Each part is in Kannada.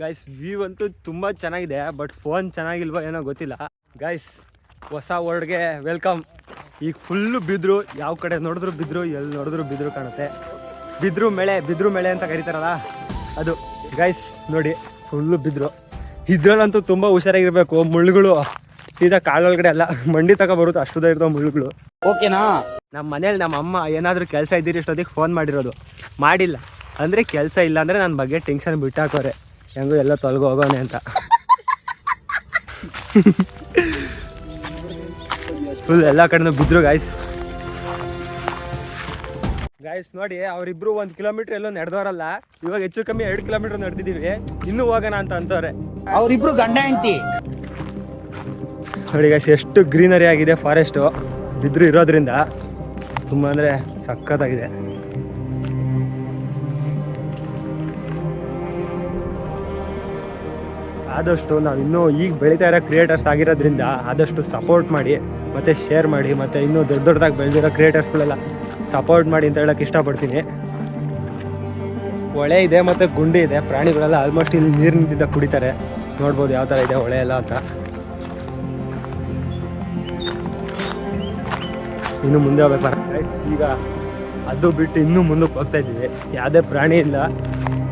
ಗೈಸ್ ವ್ಯೂ ಅಂತೂ ತುಂಬ ಚೆನ್ನಾಗಿದೆ ಬಟ್ ಫೋನ್ ಚೆನ್ನಾಗಿಲ್ವೋ ಏನೋ ಗೊತ್ತಿಲ್ಲ. ಗಾಯ್ಸ್ ಹೊಸ ವರ್ಡ್ಗೆ ವೆಲ್ಕಮ್ ಈಗ ಫುಲ್ಲು ಬಿದ್ರು ಯಾವ ಕಡೆ ನೋಡಿದ್ರು ಬಿದ್ರು ಎಲ್ಲಿ ನೋಡಿದ್ರು ಬಿದ್ರು ಕಾಣುತ್ತೆ. ಬಿದ್ರು ಮಳೆ ಬಿದ್ರು ಮಳೆ ಅಂತ ಕರೀತಾರಲ್ಲ ಅದು. ಗೈಸ್ ನೋಡಿ ಫುಲ್ಲು ಬಿದ್ರು. ಇದ್ರಲ್ಲಂತೂ ತುಂಬ ಹುಷಾರಾಗಿರ್ಬೇಕು ಮುಳ್ಳುಗಳು. ಸೀದಾ ಕಾಲೊಳಗಡೆ ಅಲ್ಲ ಮಂಡಿ ತಗೋ ಬರುತ್ತೆ ಅಷ್ಟು ಇರ್ತಾವ ಮುಳ್ಳುಗಳು. ಓಕೆನಾ? ನಮ್ಮ ಮನೇಲಿ ನಮ್ಮ ಅಮ್ಮ ಏನಾದರೂ ಕೆಲಸ ಇದ್ದೀರಿ ಇಷ್ಟೊತ್ತಿಗೆ ಫೋನ್ ಮಾಡಿರೋದು. ಮಾಡಿಲ್ಲ. ಅಂದರೆ ಕೆಲಸ ಇಲ್ಲ ಅಂದರೆ ನನ್ನ ಬಗ್ಗೆ ಟೆನ್ಷನ್ ಬಿಟ್ಟಾಕೋರೆ. ಹೆಂಗೋ ಎಲ್ಲ ತೊಲಗ ಹೋಗೋಣ ಅಂತ. ಫುಲ್ ಎಲ್ಲ ಕಡೆನೂ ಬಿದ್ರು ಗಾಯ್ಸ್ ಗಾಯ್ಸ್ ನೋಡಿ ಅವರಿಬ್ರು ಒಂದ್ ಕಿಲೋಮೀಟರ್ ಎಲ್ಲೋ ನಡೆದವರಲ್ಲ. ಇವಾಗ ಹೆಚ್ಚು ಕಮ್ಮಿ ಎರಡು ಕಿಲೋಮೀಟರ್ ನಡೆದಿದ್ದೀವಿ. ಇನ್ನೂ ಹೋಗೋಣ ಅಂತ ಅಂತವ್ರೆ. ಅವ್ರಿಬ್ರು ಗಂಡ ಹೆಂಡತಿ. ನೋಡಿ ಗಾಯ್ಸ್ ಎಷ್ಟು ಗ್ರೀನರಿ ಆಗಿದೆ ಫಾರೆಸ್ಟು ಬಿದ್ರು ಇರೋದ್ರಿಂದ ತುಂಬ ಅಂದರೆ ಸಖತ್ತಾಗಿದೆ. ಆದಷ್ಟು ನಾವು ಇನ್ನೂ ಈಗ ಬೆಳೀತಾ ಇರೋ ಕ್ರಿಯೇಟರ್ಸ್ ಆಗಿರೋದ್ರಿಂದ ಆದಷ್ಟು ಸಪೋರ್ಟ್ ಮಾಡಿ, ಮತ್ತು ಶೇರ್ ಮಾಡಿ, ಮತ್ತು ಇನ್ನೂ ದೊಡ್ಡ ದೊಡ್ಡದಾಗಿ ಬೆಳೆದಿರೋ ಕ್ರಿಯೇಟರ್ಸ್ಗಳೆಲ್ಲ ಸಪೋರ್ಟ್ ಮಾಡಿ ಅಂತ ಹೇಳೋಕ್ಕೆ ಇಷ್ಟಪಡ್ತೀನಿ. ಹೊಳೆ ಇದೆ ಮತ್ತು ಗುಂಡಿ ಇದೆ. ಪ್ರಾಣಿಗಳೆಲ್ಲ ಆಲ್ಮೋಸ್ಟ್ ಇಲ್ಲಿ ನೀರು ನಿಂತಿದ್ದ ಕುಡಿತಾರೆ. ನೋಡ್ಬೋದು ಯಾವ ಥರ ಇದೆ ಹೊಳೆ ಎಲ್ಲ ಅಂತ. ಇನ್ನು ಮುಂದೆ ಹೋಗ್ಬೇಕು ಈಗ ಅದು ಬಿಟ್ಟು ಇನ್ನೂ ಮುಂದಕ್ಕೆ ಹೋಗ್ತಾ ಇದ್ದೀವಿ. ಯಾವುದೇ ಪ್ರಾಣಿ ಇಲ್ಲ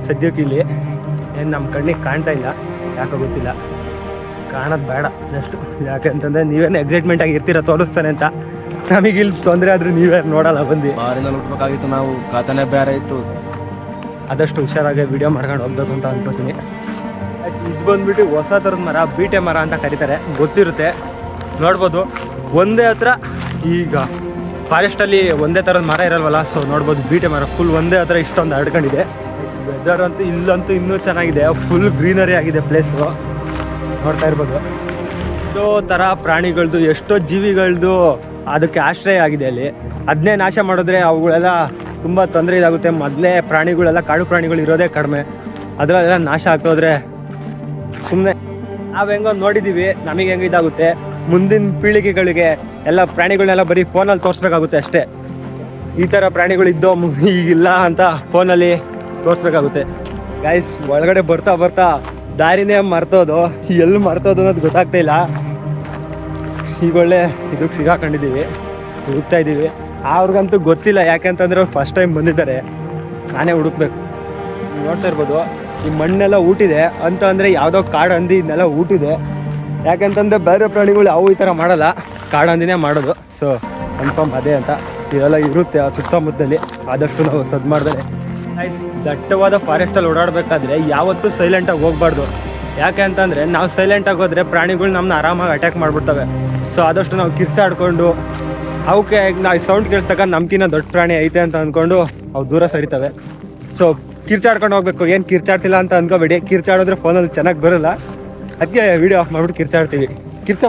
ಸದ್ಯಕ್ಕೆ ಇಲ್ಲಿ ಏನು ನಮ್ಮ ಕಣ್ಣಿಗೆ ಕಾಣ್ತಾ ಇಲ್ಲ. ಯಾಕೋ ಗೊತ್ತಿಲ್ಲ. ಕಾಣೋದು ಬೇಡ ಜಸ್ಟ್ ಯಾಕಂತಂದರೆ ನೀವೇನು ಎಕ್ಸೈಟ್ಮೆಂಟ್ ಆಗಿ ಇರ್ತೀರ ತೋರಿಸ್ತಾನೆ ಅಂತ. ನಮಗೆ ಇಲ್ಲಿ ತೊಂದರೆ ಆದರೂ ನೀವೇ ನೋಡಲ್ಲ ಬಂದು ಬಾರಿನಲ್ಲಿ ಹುಟ್ಟಬೇಕಾಗಿತ್ತು ನಾವು ಕಾತನೇ ಬೇರೆ ಇತ್ತು. ಆದಷ್ಟು ಹುಷಾರಾಗಿ ವಿಡಿಯೋ ಮಾಡ್ಕೊಂಡು ಹೋಗ್ಬೇಕು ಅಂತ ಅನ್ಕೋತೀನಿ. ಇದು ಬಂದ್ಬಿಟ್ಟು ಹೊಸ ಥರದ ಮರ ಬೀಟೆ ಮರ ಅಂತ ಕರೀತಾರೆ. ಗೊತ್ತಿರುತ್ತೆ. ನೋಡ್ಬೋದು. ಒಂದೇ ಹತ್ರ ಈಗ ಫಾರೆಸ್ಟಲ್ಲಿ ಒಂದೇ ಥರದ ಮರ ಇರಲ್ವಲ್ಲ ಸೊ ನೋಡ್ಬೋದು ಬೀಟೆ ಮರ ಫುಲ್ ಒಂದೇ ಹತ್ರ ಇಷ್ಟೊಂದು ಹರಡ್ಕೊಂಡಿದೆ ವೆದರ್ ಅಂತೂ ಇಲ್ಲಂತೂ ಇನ್ನೂ ಚೆನ್ನಾಗಿದೆ. ಫುಲ್ ಗ್ರೀನರಿ ಆಗಿದೆ ಪ್ಲೇಸು ನೋಡ್ತಾ ಇರ್ಬೋದು. ಎಷ್ಟೋ ಥರ ಪ್ರಾಣಿಗಳದ್ದು ಎಷ್ಟೋ ಜೀವಿಗಳದ್ದು ಅದಕ್ಕೆ ಆಶ್ರಯ ಆಗಿದೆ ಅಲ್ಲಿ. ಅದನ್ನೇ ನಾಶ ಮಾಡಿದ್ರೆ ಅವುಗಳೆಲ್ಲ ತುಂಬ ತೊಂದರೆ ಇದಾಗುತ್ತೆ. ಮೊದಲೇ ಪ್ರಾಣಿಗಳೆಲ್ಲ ಕಾಡು ಪ್ರಾಣಿಗಳು ಇರೋದೇ ಕಡಿಮೆ. ಅದರಲ್ಲೆಲ್ಲ ನಾಶ ಆಗ್ತೋದ್ರೆ ಸುಮ್ಮನೆ ನಾವು ಹೆಂಗೋ ನೋಡಿದ್ದೀವಿ ನಮಗೆ ಹೆಂಗೆ ಇದಾಗುತ್ತೆ. ಮುಂದಿನ ಪೀಳಿಗೆಗಳಿಗೆ ಎಲ್ಲ ಪ್ರಾಣಿಗಳನ್ನೆಲ್ಲ ಬರೀ ಫೋನಲ್ಲಿ ತೋರಿಸ್ಬೇಕಾಗುತ್ತೆ ಅಷ್ಟೇ. ಈ ಥರ ಪ್ರಾಣಿಗಳು ಇದ್ದೋ ಮು- ಈಗಿಲ್ಲ ಅಂತ ಫೋನಲ್ಲಿ ತೋರಿಸ್ಬೇಕಾಗುತ್ತೆ. ಗೈಸ್ ಒಳಗಡೆ ಬರ್ತಾ ಬರ್ತಾ ದಾರಿನೇ ಮರ್ತೋದು. ಎಲ್ಲಿ ಮರ್ತೋದು ಅನ್ನೋದು ಗೊತ್ತಾಗ್ತಾ ಇಲ್ಲ. ಈಗ ಒಳ್ಳೆ ಇದಕ್ಕೆ ಸಿಗಾಕೊಂಡಿದ್ದೀವಿ. ಹುಡುಕ್ತಾ ಇದ್ದೀವಿ. ಅವ್ರಿಗಂತೂ ಗೊತ್ತಿಲ್ಲ, ಯಾಕೆಂತಂದ್ರೆ ಅವ್ರು ಫಸ್ಟ್ ಟೈಮ್ ಬಂದಿದ್ದಾರೆ. ನಾನೇ ಹುಡುಕ್ಬೇಕು. ನೋಡ್ತಾ ಇರ್ಬೋದು, ಈ ಮಣ್ಣೆಲ್ಲ ಊಟಿದೆ. ಅಂತ ಅಂದರೆ ಯಾವುದೋ ಕಾಡು ಹಂದಿ ಇದನ್ನೆಲ್ಲ ಊಟಿದೆ. ಯಾಕಂತಂದರೆ ಬೇರೆ ಪ್ರಾಣಿಗಳು ಅವು ಈ ಥರ ಮಾಡಲ್ಲ. ಕಾಡು ಹಂದಿನೇ ಮಾಡೋದು. ಸೊ ಕನ್ಫರ್ಮ್ ಅದೇ ಅಂತ. ಇವೆಲ್ಲ ಇರುತ್ತೆ ಆ ಸುತ್ತಮುತ್ತಲಿ ಆದಷ್ಟು ನಾವು ಸದ್ ಮಾಡಿದ್ರೆ ನೈಸ್ ದಟ್ಟವಾದ ಫಾರೆಸ್ಟಲ್ಲಿ ಓಡಾಡಬೇಕಾದ್ರೆ ಯಾವತ್ತೂ ಸೈಲೆಂಟಾಗಿ ಹೋಗ್ಬಾರ್ದು. ಯಾಕೆ ಅಂತಂದರೆ ನಾವು ಸೈಲೆಂಟಾಗಿ ಹೋದ್ರೆ ಪ್ರಾಣಿಗಳು ನಮ್ಮನ್ನ ಆರಾಮಾಗಿ ಅಟ್ಯಾಕ್ ಮಾಡ್ಬಿಡ್ತವೆ. ಸೊ ಆದಷ್ಟು ನಾವು ಕಿರ್ಚಾಡ್ಕೊಂಡು, ಅವಕ್ಕೆ ನಾವು ಸೌಂಡ್ ಕೇಳಿಸ್ತಕ್ಕ ನಮ್ಕಿನ್ನ ದೊಡ್ಡ ಪ್ರಾಣಿ ಐತೆ ಅಂತ ಅಂದ್ಕೊಂಡು ಅವು ದೂರ ಸರಿತವೆ. ಸೊ ಕಿರ್ಚಾಡ್ಕೊಂಡು ಹೋಗ್ಬೇಕು. ಏನು ಕಿರ್ಚಾಡ್ತಿಲ್ಲ ಅಂತ ಅನ್ಕೋಬೇಡಿ. ಕಿರ್ಚಾಡಿದ್ರೆ ಫೋನಲ್ಲಿ ಚೆನ್ನಾಗಿ ಬರಲ್ಲ. ಅದಕ್ಕೆ ವಿಡಿಯೋ ಆಫ್ ಮಾಡ್ಬಿಟ್ಟು ಕಿರ್ಚಾಡ್ತೀವಿ. ಕಿರ್ಚ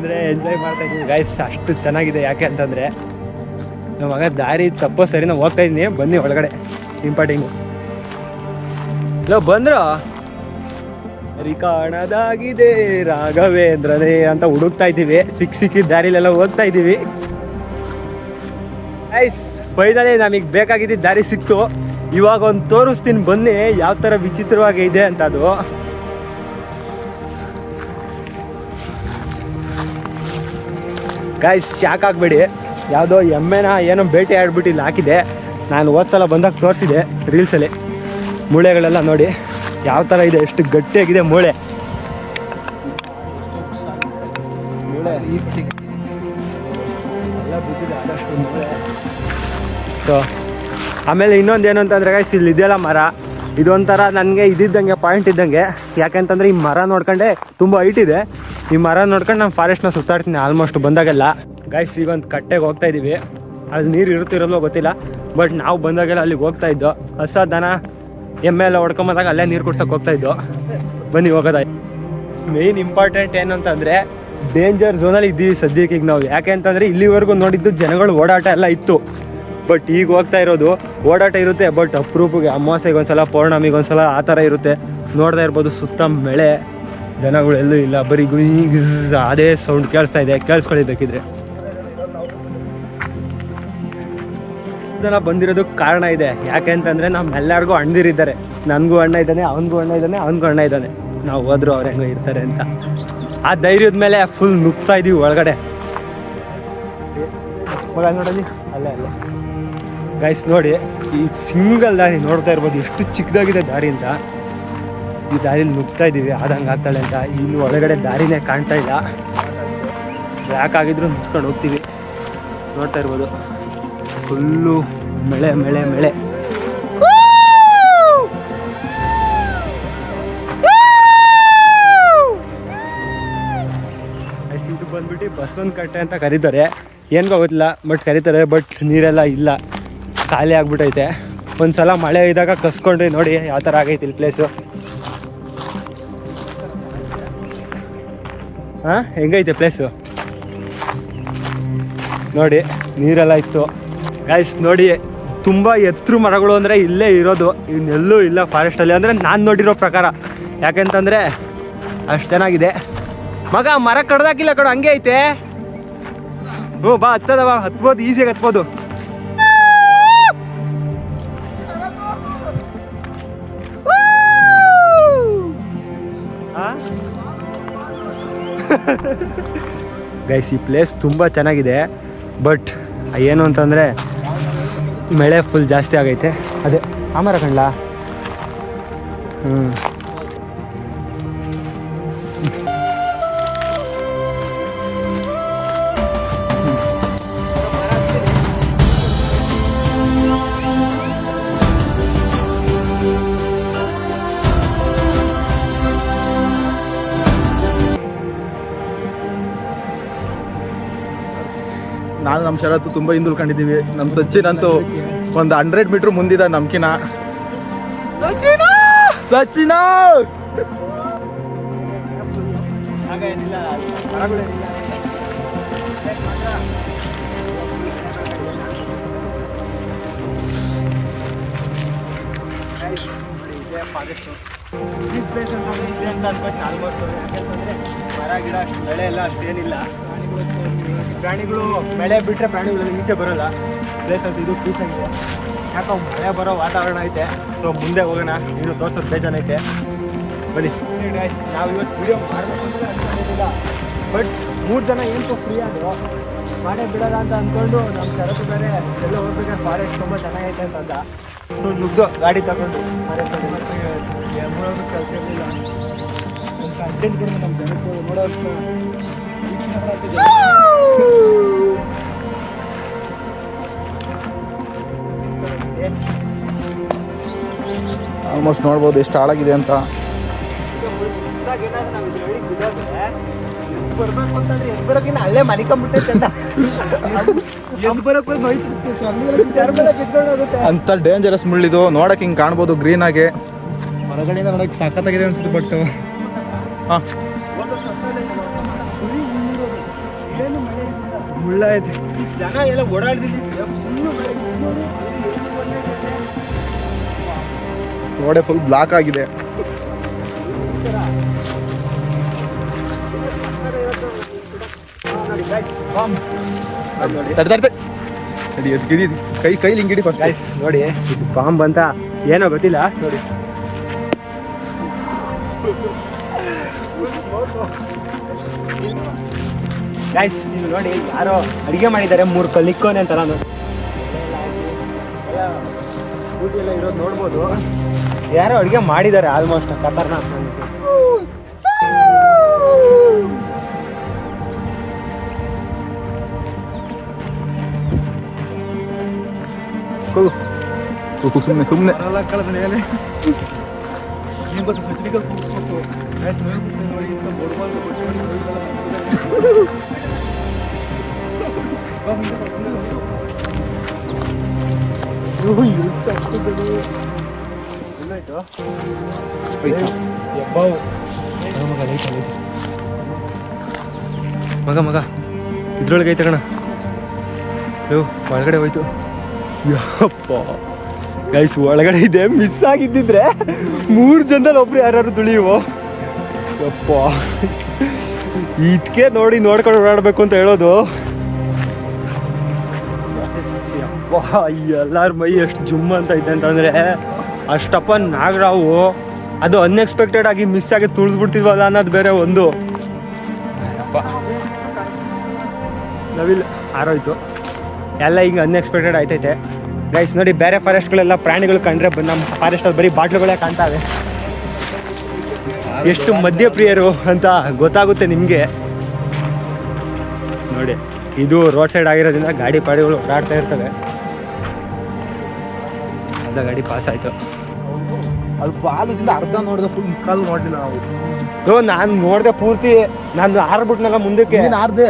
ಅಂದರೆ ಎಂಜಾಯ್ ಮಾಡ್ತಾ ಇದ್ದೀನಿ ಗೈಸ್ ಅಷ್ಟು ಚೆನ್ನಾಗಿದೆ. ಯಾಕೆ ಅಂತಂದರೆ ನಮ್ಮ ಮಗ ದಾರಿ ತಪ್ಪೋ ಸರಿ ನಾವು ಹೋಗ್ತಾ ಇದ್ದೀನಿ ಬನ್ನಿ ಒಳಗಡೆ, ಇಂಪಾರ್ಟಿಂಗು. ಇಲ್ಲ ಬಂದ್ರು? ಕಾಣದಾಗಿದೆ. ರಾಘವೇಂದ್ರನೇ ಅಂತ ಹುಡುಕ್ತಾ ಇದ್ದೀವಿ. ಸಿಕ್ ಸಿಕ್ಕಿದ ದಾರಿಲೆಲ್ಲ ಹೋಗ್ತಾ ಇದ್ದೀವಿ ಐಸ್ ಫೈನಲಿ ನಮಗೆ ಬೇಕಾಗಿದ್ದ ದಾರಿ ಸಿಕ್ತು. ಇವಾಗ ಒಂದು ತೋರಿಸ್ತೀನಿ ಬನ್ನಿ. ಯಾವ ಥರ ವಿಚಿತ್ರವಾಗಿ ಇದೆ ಅಂತ ಅದು ಗಾಯ್ಸ್ ಚಾಕ್ ಆಗಬೇಡಿ. ಯಾವುದೋ ಎಮ್ಮೆನ ಏನೋ ಬೇಟೆ ಆಡ್ಬಿಟ್ಟು ಇಲ್ಲಿ ಹಾಕಿದೆ. ನಾನು ಹೋದ್ಸಲ ಬಂದಾಗ ತೋರಿಸಿದೆ ರೀಲ್ಸಲ್ಲಿ. ಮೂಳೆಗಳೆಲ್ಲ ನೋಡಿ, ಯಾವ ಥರ ಇದೆ, ಎಷ್ಟು ಗಟ್ಟಿಯಾಗಿದೆ ಮೂಳೆ. ಸೊ ಆಮೇಲೆ ಇನ್ನೊಂದು ಏನು ಅಂತಂದರೆ ಗಾಯ್ಸ್ ಇಲ್ಲಿ ಇದೆಯಲ್ಲ ಮರ. ಇದೊಂಥರ ನನಗೆ ಇದ್ದಂಗೆ ಪಾಯಿಂಟ್ ಇದ್ದಂಗೆ. ಯಾಕೆಂತಂದ್ರೆ ಈ ಮರ ನೋಡ್ಕೊಂಡೆ ತುಂಬ ಹೈಟ್ ಇದೆ. ಈ ಮರ ನೋಡ್ಕೊಂಡು ನಾನು ಫಾರೆಸ್ಟ್ನ ಸುತ್ತಾಡ್ತೀನಿ ಆಲ್ಮೋಸ್ಟ್ ಬಂದಾಗೆಲ್ಲ. ಗೈಸ್ ಈಗ ಒಂದು ಕಟ್ಟೆಗೆ ಹೋಗ್ತಾ ಇದ್ದೀವಿ ಅಲ್ಲಿ ನೀರು ಇರುತ್ತಿರಲ್ವೋ ಗೊತ್ತಿಲ್ಲ ಬಟ್ ನಾವು ಬಂದಾಗೆಲ್ಲ ಅಲ್ಲಿಗೆ ಹೋಗ್ತಾ ಇದ್ದೋ. ಹಸ ದನ, ಎಮ್ಮೆ ಎಲ್ಲ ಹೊಡ್ಕೊಂಬಂದಾಗ ಅಲ್ಲೇ ನೀರು ಕುಡ್ಸಕ್ಕೆ ಹೋಗ್ತಾ ಇದ್ದೋ. ಬನ್ನಿ, ಹೋಗೋದ? ಮೇನ್ ಇಂಪಾರ್ಟೆಂಟ್ ಏನು ಅಂತಂದರೆ ಡೇಂಜರ್ ಝೋನಲ್ಲಿ ಇದ್ದೀವಿ ಸದ್ಯಕ್ಕೆ ಈಗ ನಾವು. ಯಾಕೆ ಅಂತಂದರೆ, ಇಲ್ಲಿವರೆಗೂ ನೋಡಿದ್ದು ಜನಗಳು ಓಡಾಟ ಎಲ್ಲ ಇತ್ತು. ಬಟ್ ಈಗ ಹೋಗ್ತಾ ಇರೋದು ಓಡಾಟ ಇರುತ್ತೆ ಬಟ್ ಅಪ್ರೂಪಿಗೆ ಅಮಾವಾಸ್ಯೆಗೆ ಒಂದ್ಸಲ, ಪೌರ್ಣಮಿಗೆ ಒಂದ್ಸಲ ಆ ಥರ ಇರುತ್ತೆ. ನೋಡ್ತಾ ಇರ್ಬೋದು ಸುತ್ತ ಮಳೆ. ಜನಗಳು ಎಲ್ಲೂ ಇಲ್ಲ, ಬರೀ ಗುಯ್ ಅದೇ ಸೌಂಡ್ ಕೇಳಿಸ್ತಾ ಇದೆ ಕೇಳಿಸ್ಕೊಳ್ಳಿ ಬೇಕಿದ್ರೆ ಜನ ಬಂದಿರೋದು ಕಾರಣ ಇದೆ. ಯಾಕೆ ಅಂತಂದ್ರೆ ನಮ್ಮೆಲ್ಲರಿಗೂ ಅಣ್ಣದಿರಿದ್ದಾರೆ ನನಗೂ ಅಣ್ಣ ಇದ್ದಾನೆ, ಅವನಿಗೂ ಅಣ್ಣ ಇದ್ದಾನೆ, ಅವನಿಗೂ ಅಣ್ಣ ಇದ್ದಾನೆ. ನಾವು ಹೋದ್ರು ಅವ್ರು ಹೆಂಗೋ ಇರ್ತಾರೆ ಅಂತ. ಆ ಧೈರ್ಯದ ಮೇಲೆ ಫುಲ್ ನುಗ್ತಾ ಇದೀವಿ ಒಳಗಡೆ. ಮಗ ನೋಡಲಿ ಅಲ್ಲೇ ಅಲ್ಲೇ. ಗೈಸ್ ನೋಡಿ, ಈ ಸಿಂಗಲ್ ದಾರಿ ನೋಡ್ತಾ ಇರ್ಬೋದು. ಎಷ್ಟು ಚಿಕ್ಕದಾಗಿದೆ ದಾರಿ ಅಂತ. ಈ ದಾರಿಲಿ ನುಗ್ತಾ ಇದ್ದೀವಿ. ಆದಂಗೆ ಆಗ್ತಾಳೆ ಅಂತ ಇನ್ನು ಒಳಗಡೆ ದಾರಿನೇ ಕಾಣ್ತಾ ಇಲ್ಲ. ಯಾಕಾಗಿದ್ರು ನುಗ್ಕೊಂಡು ಹೋಗ್ತೀವಿ. ನೋಡ್ತಾ ಇರ್ಬೋದು. ಫುಲ್ಲು ಮಳೆ ಮಳೆ ಮಳೆ. ಬಂದ್ಬಿಟ್ಟು ಬಸವನ ಕಟ್ಟೆ ಅಂತ ಕರೀತಾರೆ. ಏನ್ಗೂ ಗೊತ್ತಿಲ್ಲ ಬಟ್ ಕರೀತಾರೆ ಬಟ್ ನೀರೆಲ್ಲ ಇಲ್ಲ. ಖಾಲಿ ಆಗ್ಬಿಟ್ಟೈತೆ ಒಂದ್ಸಲ ಮಳೆ ಇದ್ದಾಗ ಕಸ್ಕೊಂಡ್ರಿ ನೋಡಿ, ಯಾವ ಥರ ಆಗೈತಿ ಇಲ್ಲಿ ಪ್ಲೇಸು ಹಾಂ ಹೆಂಗೈತೆ ಪ್ಲೇಸು ನೋಡಿ, ನೀರೆಲ್ಲ ಇತ್ತು. ಗೈಸ್ ನೋಡಿ, ತುಂಬ ಎತ್ತರ ಮರಗಳು ಅಂದರೆ ಇಲ್ಲೇ ಇರೋದು. ಇನ್ನೆಲ್ಲೂ ಇಲ್ಲ ಫಾರೆಸ್ಟಲ್ಲಿ ಅಂದರೆ ನಾನು ನೋಡಿರೋ ಪ್ರಕಾರ. ಯಾಕೆಂತಂದರೆ ಅಷ್ಟು ಚೆನ್ನಾಗಿದೆ. ಮಗ, ಮರ ಕಡ್ದಾಕಿಲ್ಲ ಕಡು ಹಂಗೆ ಐತೆ. ಹ್ಞೂ ಬಾ, ಹತ್ತದ ಬಾ, ಹತ್ಬೋದು ಈಸಿಯಾಗಿ ಹತ್ಬೋದು. ಗೈಸ್ ಈ ಪ್ಲೇಸ್ ತುಂಬ ಚೆನ್ನಾಗಿದೆ ಬಟ್ ಏನು ಅಂತಂದರೆ ಮಳೆ ಫುಲ್ ಜಾಸ್ತಿ ಆಗೈತೆ. ಅದೇ ಆಮರ ಕಂಡ್ಲಾ ಹ್ಞೂ ನಾನು ನಮ್ಮ ಶರತ್ತು ತುಂಬ ಹಿಂದುಳ್ಕೊಂಡಿದ್ದೀವಿ ನಮ್ಮ ಸಚಿನ್ ಅಂತೂ ಒಂದು ಹಂಡ್ರೆಡ್ ಮೀಟ್ರ್ ಮುಂದಿದ ನಮ್ಕಿನ ಸಚಿನ! ಮರ ಗಿಡ ಬೆಳೆ ಎಲ್ಲ ಅಷ್ಟೇನಿಲ್ಲ ಪ್ರಾಣಿಗಳು ಮಳೆ ಬಿಟ್ಟರೆ ಪ್ರಾಣಿಗಳು ಈಚೆ ಬರೋಲ್ಲ. ಪ್ಲೇಸ್ ಅಂತ ಇದು ಪೀಸ್ ಆಗಿದೆ. ಯಾಕೋ ಮಳೆ ಬರೋ ವಾತಾವರಣ ಐತೆ. ಸೊ ಮುಂದೆ ಹೋಗೋಣ. ಇನ್ನು ತೋರ್ಸೋದು ಬೇಜಾನೈತೆ ಬನ್ನಿ. Guys, ನಾವು ಇವತ್ತು ವಿಡಿಯೋ ಮಾಡಬೇಕು ಅಂತ ಬಟ್ ಮೂರು ಜನ ಏನು ಫ್ರೀ ಆದರು ಮಾಡೇ ಬಿಡೋಲ್ಲ ಅಂತ ಅಂದ್ಕೊಂಡು ನಮ್ಮ ಕೆಲಸ ಬೇರೆ ಎಲ್ಲ ಹೋಗ್ಬೇಕಾದ್ರೆ ಫಾರೆಸ್ಟ್ ತುಂಬ ಚೆನ್ನಾಗೈತೆ ಅಂತಂದ ಸೊ ನುಗ್ದು ಗಾಡಿ ತಗೊಂಡು ಫಾರೆಸ್ಟ್ ಕೆಲಸ ಇರಲಿಲ್ಲ ಅಂತ ಅರ್ಜೆಂಟ್ ಕೂಡ ನಮ್ಮ ಜನಕ್ಕೆ ನೋಡೋಷ್ಟು ಆಲ್ಮೋಸ್ಟ್ ನೋಡ್ಬೋದು ಎಷ್ಟು ಹಾಳಾಗಿದೆ ಅಂತ. ಅಂತ ಡೇಂಜರಸ್ ಮುಳ್ಳಿದು ನೋಡಕ್ ಹಿಂಗ್ ಕಾಣ್ಬೋದು ಗ್ರೀನ್ ಆಗಿ. ಹೊರಗಡೆ ನೋಡಕ್ ಸಖತ್ತಾಗಿದೆ ಅನ್ಸುತ್ತೆ ಬಟ್ ಹಾಂ ಮುಳ್ಳ ಇದೆ. ಜನ ಎಲ್ಲ ಫುಲ್ ಬ್ಲಾಕ್ ಆಗಿದೆ. ಗಿಡಿ ಕೈ ಕೈಲಿ ಹಿಂಗಿಡಿ ಗಿಡಿ ಫಸ್ಟ್ ಗೈಸ್ ನೋಡಿ. ಇದು ಬಾಂಬ್ ಅಂತ ಏನೋ ಗೊತ್ತಿಲ್ಲ. ನೋಡಿ. ಗೈಸ್ ನೀವು ನೋಡಿ ಯಾರೋ ಅಡುಗೆ ಮಾಡಿದ್ದಾರೆ ಮೂರು ಕಲ್ಲಿಕ್ಕೋನೆ ಅಂತ ನಾನು. ಎಲ್ಲ ಇರೋದು ನೋಡ್ಬೋದು. ಯಾರೋ ಅಡುಗೆ ಮಾಡಿದ್ದಾರೆ ಆಲ್ಮೋಸ್ಟ್ ಖತರ್ನಾಕ್ ಸುಮ್ಮನೆ ಸುಮ್ಮನೆ ಏನ್ ಗೊತ್ತಾ, ಮಗ, ಮಗ, ಇದ್ರೊಳಗೆ ಐತೆ ಕಣ. ಒಳಗಡೆ ಹೋಯ್ತು. ಯಪ್ಪ. ಗೈಸ್ ಒಳಗಡೆ ಇದೆ ಮಿಸ್ ಆಗಿದ್ದಿದ್ರೆ ಮೂರು ಜನದಲ್ಲಿ ಒಬ್ರು ಯಾರು ತುಳಿಯುವು? ಯಪ್ಪ. ಇದಕ್ಕೆ ನೋಡಿ ನೋಡ್ಕೊಂಡು ಓಡಾಡಬೇಕು ಅಂತ ಹೇಳೋದು. ಎಲ್ಲಾರ ಮೈ ಎಷ್ಟು ಜುಮ್ ಅಂತ ಐತೆ ಅಂತಂದರೆ, ಅಷ್ಟಪ್ಪ ನಾಗರಾವು, ಅದು ಅನ್ಎಕ್ಸ್ಪೆಕ್ಟೆಡ್ ಆಗಿ ಮಿಸ್ ಆಗಿ ತುಳಿಸ್ಬಿಡ್ತಿದ್ವಲ್ಲ ಅನ್ನೋದು ಬೇರೆ ಒಂದು. ನವಿಲ್ ಹಾರೋಯ್ತು. ಎಲ್ಲ ಈಗ ಅನ್ಎಕ್ಸ್ಪೆಕ್ಟೆಡ್ ಆಯ್ತೈತೆ. ಗೈಸ್ ನೋಡಿ, ಬೇರೆ ಫಾರೆಸ್ಟ್ಗಳೆಲ್ಲ ಪ್ರಾಣಿಗಳು ಕಂಡ್ರೆ ನಮ್ಮ ಫಾರೆಸ್ಟಲ್ಲಿ ಬರೀ ಬಾಟ್ಲುಗಳೇ ಕಾಣ್ತಾವೆ. ಎಷ್ಟು ಮದ್ಯಪ್ರಿಯರು ಅಂತ ಗೊತ್ತಾಗುತ್ತೆ ನಿಮಗೆ. ನೋಡಿ ಇದು ರೋಡ್ ಸೈಡ್ ಆಗಿರೋದ್ರಿಂದ ಗಾಡಿ ಪಾಡಿಗಳು ಓಡಾಡ್ತಾ ಇರ್ತವೆ. ಅರ್ಧ ಗಾಡಿ ಪಾಸ್ ಆಯ್ತು. ಅಲ್ಲಿ ಬಾಲದಿಂದ ಅರ್ಧ ನೋಡಿದ ಫುಲ್ ಮುಕ್ಕಾಲು ನೋಡಿಲ್ಲ ನಾವು. ಓ ನಾನು ನೋಡ್ದೆ ಪೂರ್ತಿ ನಾನು ಹಾರ್ಬಿಟ್ನಲ್ಲ ಮುಂದಕ್ಕೆ. ಆರ್ದೆ.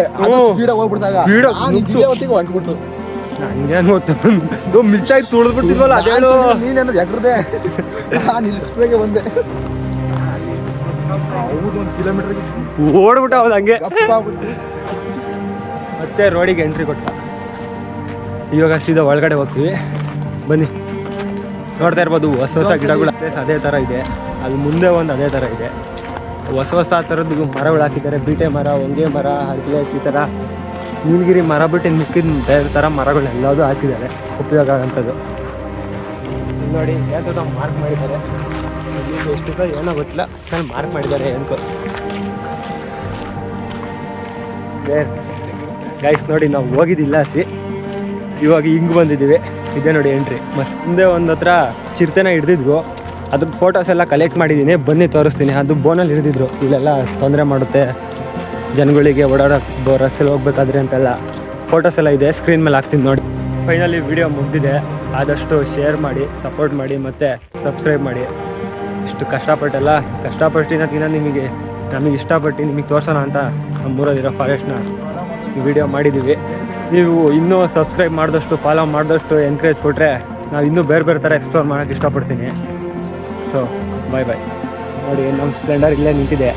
ಸ್ಪೀಡ್ ಹೋಗ್ಬಿಡ್ದಾಗ. ಹೊತ್ತಿಗೆ ಹೊಂಟ್ಬಿಟ್ಟು ಹಂಗೇನು ಗೊತ್ತು. ಮಿಸ್ ಆಗಿ ತುಳಿದ್ಬಿಟ್ಟಿದ್ವಲ್ಲ ಅದೇನು. ನೀನೇನದು ಎಗ್ರದೆ ನಾನು ಇಲ್ಲಿ ಸ್ಟ್ರೇಗೆ ಬಂದೆ. ಹೌದು ಒಂದು ಕಿಲೋಮೀಟರ್ಗೆ ಓಡ್ಬಿಟ್ಟ ಅವ್ನು ಹಂಗೆ. ಮತ್ತೆ ರೋಡಿಗೆ ಎಂಟ್ರಿ ಕೊಟ್ಟ. ಇವಾಗ ಸೀದಾ ಒಳಗಡೆ ಹೋಗ್ತೀವಿ. ಬನ್ನಿ. ನೋಡ್ತಾ ಇರ್ಬೋದು ಹೊಸ ಹೊಸ ಗಿಡಗಳು ಪ್ಲೇಸ್ ಅದೇ ಥರ ಇದೆ. ಅಲ್ಲಿ ಮುಂದೆ ಒಂದು ಅದೇ ಥರ ಇದೆ. ಹೊಸ ಹೊಸ ಥರದ್ದು ಮರಗಳು ಹಾಕಿದ್ದಾರೆ. ಬೀಟೆ ಮರ ಹೊಂಗೆ ಮರ ಹರ್ಕ್ಲೇಸ್ ಈ ಥರ ನೀಲಗಿರಿ ಮರ ಬಿಟ್ಟು ಮಿಕ್ಕಿದ ಬೇರೆ ಥರ ಮರಗಳು ಎಲ್ಲದೂ ಹಾಕಿದ್ದಾರೆ. ಉಪಯೋಗ ಆಗೋಂಥದ್ದು. ನೋಡಿ ಮಾರ್ಕ್ ಮಾಡಿದ್ದಾರೆ. ಏನೋ ಗೊತ್ತಿಲ್ಲ. ನಾನು ಮಾರ್ಕ್ ಮಾಡಿದ್ದಾರೆ ಅನ್ಕೋ ಗೈಸ್ ನೋಡಿ, ನಾವು ಹೋಗಿದ್ದಿಲ್ಲ ಸಿ ಇವಾಗ ಹಿಂಗೆ ಬಂದಿದ್ದೀವಿ. ಇದೇ ನೋಡಿ ಎಂಟ್ರಿ ಮಸ್ತ್ ಮುಂದೆ ಒಂದು ಹತ್ರ ಚಿರತೆನ ಹಿಡ್ದಿದ್ರು. ಅದ್ರ ಫೋಟೋಸ್ ಎಲ್ಲ ಕಲೆಕ್ಟ್ ಮಾಡಿದ್ದೀನಿ ಬನ್ನಿ, ತೋರಿಸ್ತೀನಿ. ಅದು ಬೋನಲ್ಲಿ ಹಿಡಿದಿದ್ರು. ಇಲ್ಲೆಲ್ಲ ತೊಂದರೆ ಮಾಡುತ್ತೆ. ಜನಗಳಿಗೆ ಓಡಾಡೋಕೆ ರಸ್ತೆಲಿ ಹೋಗ್ಬೇಕಾದ್ರೆ ಅಂತೆಲ್ಲ. ಫೋಟೋಸ್ ಎಲ್ಲ ಇದೆ. ಸ್ಕ್ರೀನ್ ಮೇಲೆ ಹಾಕ್ತೀನಿ ನೋಡಿ. ಫೈನಲಿ ವಿಡಿಯೋ ಮುಗ್ದಿದೆ. ಆದಷ್ಟು ಶೇರ್ ಮಾಡಿ ಸಪೋರ್ಟ್ ಮಾಡಿ, ಮತ್ತು ಸಬ್ಸ್ಕ್ರೈಬ್ ಮಾಡಿ. ಇಷ್ಟು ಕಷ್ಟಪಟ್ಟೆಲ್ಲ ಕಷ್ಟಪಟ್ಟಿನ ನಿಮಗೆ, ನಮಗೆ ಇಷ್ಟಪಟ್ಟು ನಿಮಗೆ ತೋರ್ಸೋಣ ಅಂತ ನಮ್ಮೂರಲ್ಲಿರೋ ಫಾರೆಸ್ಟ್ನ ವಿಡಿಯೋ ಮಾಡಿದ್ದೀವಿ. ನೀವು ಇನ್ನೂ ಸಬ್ಸ್ಕ್ರೈಬ್ ಮಾಡಿದಷ್ಟು ಫಾಲೋ ಮಾಡಿದಷ್ಟು ಎನ್ಕರೇಜ್ ಕೊಟ್ಟರೆ ನಾವು ಇನ್ನೂ ಬೇರೆ ಬೇರೆ ಥರ ಎಕ್ಸ್ಪ್ಲೋರ್ ಮಾಡೋಕ್ಕೆ ಇಷ್ಟಪಡ್ತೀನಿ. ಸೊ ಬಾಯ್ ಬಾಯ್ ನೋಡಿ ನಮ್ಮ ಸ್ಪ್ಲೆಂಡರ್ ಇಲ್ಲೇ ನಿಂತಿದೆ.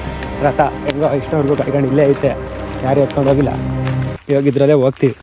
ರಥ ಹೆಂಗೋ ಇಷ್ಟವರೆಗೂ ಕೈಕೊಂಡು ಇಲ್ಲೇ ಐತೆ. ಯಾರು ಎತ್ಕೊಂಡು ಹೋಗಿಲ್ಲ. ಇವಾಗ ಇದ್ರಲ್ಲೇ ಹೋಗ್ತೀವಿ.